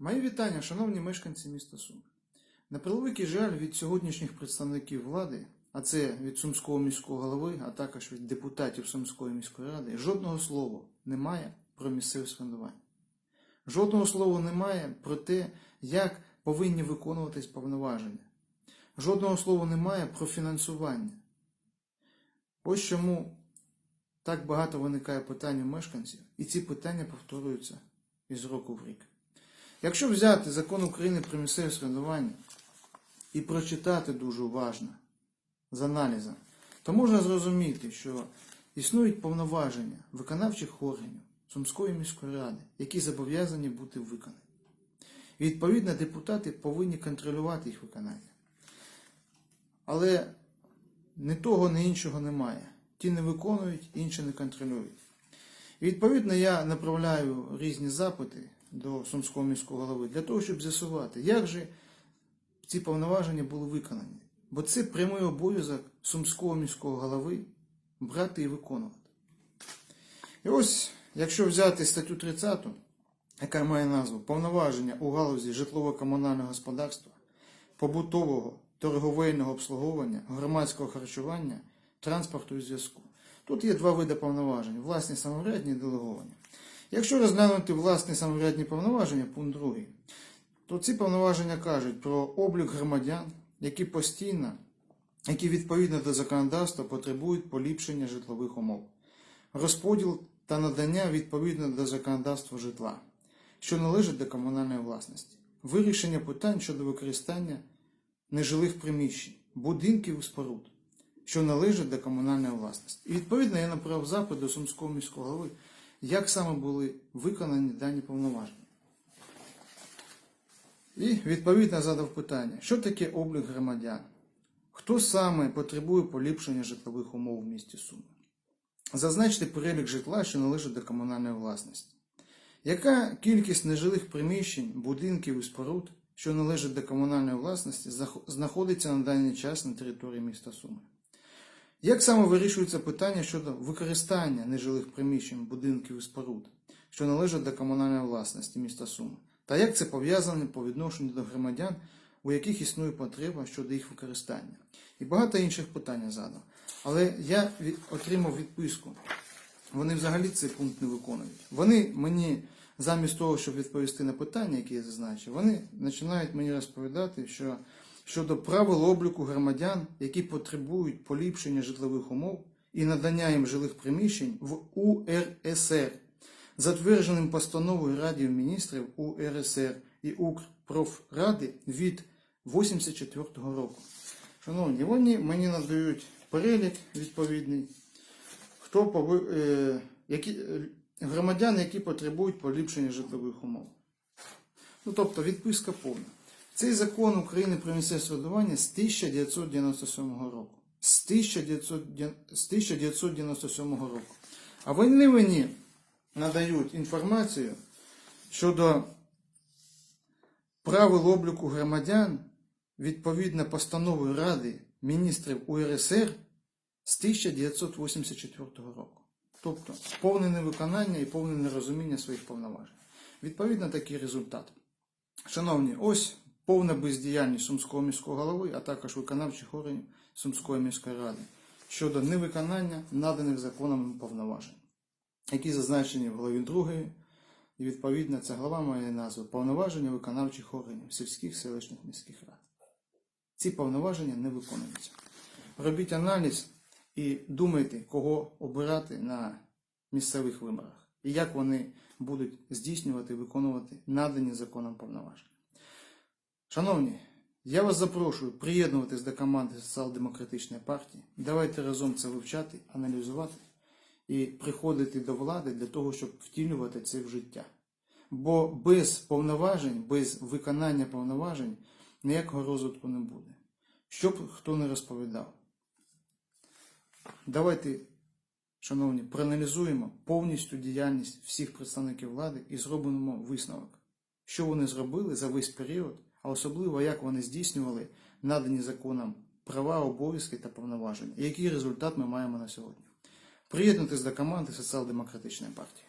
Мої вітання, шановні мешканці міста Суми. На превеликий жаль від сьогоднішніх представників влади, а це від Сумського міського голови, а також від депутатів Сумської міської ради, жодного слова немає про місцеве самоврядування. Жодного слова немає про те, як повинні виконуватись повноваження. Жодного слова немає про фінансування. Ось чому так багато виникає питань у мешканців, і ці питання повторюються із року в рік. Якщо взяти закон України про місцеве самоврядування і прочитати дуже уважно з аналізом, то можна зрозуміти, що існують повноваження виконавчих органів Сумської міської ради, які зобов'язані бути виконані. Відповідно депутати повинні контролювати їх виконання. Але ні того, ні іншого немає. Ті не виконують, інші не контролюють. Відповідно я направляю різні запити до Сумського міського голови для того, щоб з'ясувати, як же ці повноваження були виконані. Бо це прямий обов'язок Сумського міського голови брати і виконувати. І ось, якщо взяти статтю 30, яка має назву Повноваження у галузі житлово-комунального господарства, побутового, торговельного обслуговування, громадського харчування, транспорту і зв'язку. Тут є два види повноважень: власні самоврядні і делеговані. Якщо розглянути власні самоврядні повноваження, пункт 2, то ці повноваження кажуть про облік громадян, які постійно, які відповідно до законодавства потребують поліпшення житлових умов, розподіл та надання відповідно до законодавства житла, що належить до комунальної власності, вирішення питань щодо використання нежилих приміщень, будинків і споруд, що належать до комунальної власності. І відповідно я направив запит до Сумського міського голови, як саме були виконані дані повноваження. І відповідно задав питання, що таке облік громадян? Хто саме потребує поліпшення житлових умов в місті Суми? Зазначте перелік житла, що належить до комунальної власності. Яка кількість нежилих приміщень, будинків і споруд, що належать до комунальної власності, знаходиться на даний час на території міста Суми? Як саме вирішується питання щодо використання нежилих приміщень, будинків і споруд, що належать до комунальної власності міста Суми? Та як це пов'язане по відношенню до громадян, у яких існує потреба щодо їх використання? І багато інших питань я задав. Але я отримав відписку. Вони взагалі цей пункт не виконують. Вони мені, замість того, щоб відповісти на питання, які я зазначив, вони починають мені розповідати, що щодо правил обліку громадян, які потребують поліпшення житлових умов і надання їм жилих приміщень в УРСР, затвердженим постановою Радів міністрів УРСР і Укрпрофради від 84-го року. Шановні, вони мені надають перелік відповідний хто пови... е, які... е, громадян, які потребують поліпшення житлових умов. Ну, тобто відписка повна. Цей закон України про місцеве самоврядування з 1997 року. З 1900... з 1997 року. А вони мені надають інформацію щодо правил обліку громадян відповідно постанови Ради міністрів УРСР з 1984 року. Тобто повне невиконання і повне нерозуміння своїх повноважень. Відповідно, такий результат. Шановні, ось повна бездіяльність Сумського міського голови, а також виконавчих органів Сумської міської ради щодо невиконання наданих законом повноважень, які зазначені в главі 2, і відповідно ця глава має назву Повноваження виконавчих органів сільських селищних міських рад. Ці повноваження не виконуються. Робіть аналіз і думайте, кого обирати на місцевих виборах і як вони будуть здійснювати і виконувати надані законом повноваження. Шановні, я вас запрошую приєднуватись до команди Соціал-демократичної партії. Давайте разом це вивчати, аналізувати і приходити до влади для того, щоб втілювати це в життя. Бо без повноважень, без виконання повноважень ніякого розвитку не буде. Що б хто не розповідав. Давайте, шановні, проаналізуємо повністю діяльність всіх представників влади і зробимо висновок, що вони зробили за весь період, а особливо як вони здійснювали надані законом права, обов'язки та повноваження, і який результат ми маємо на сьогодні. Приєднуйтесь до команди Соціал-демократичної партії.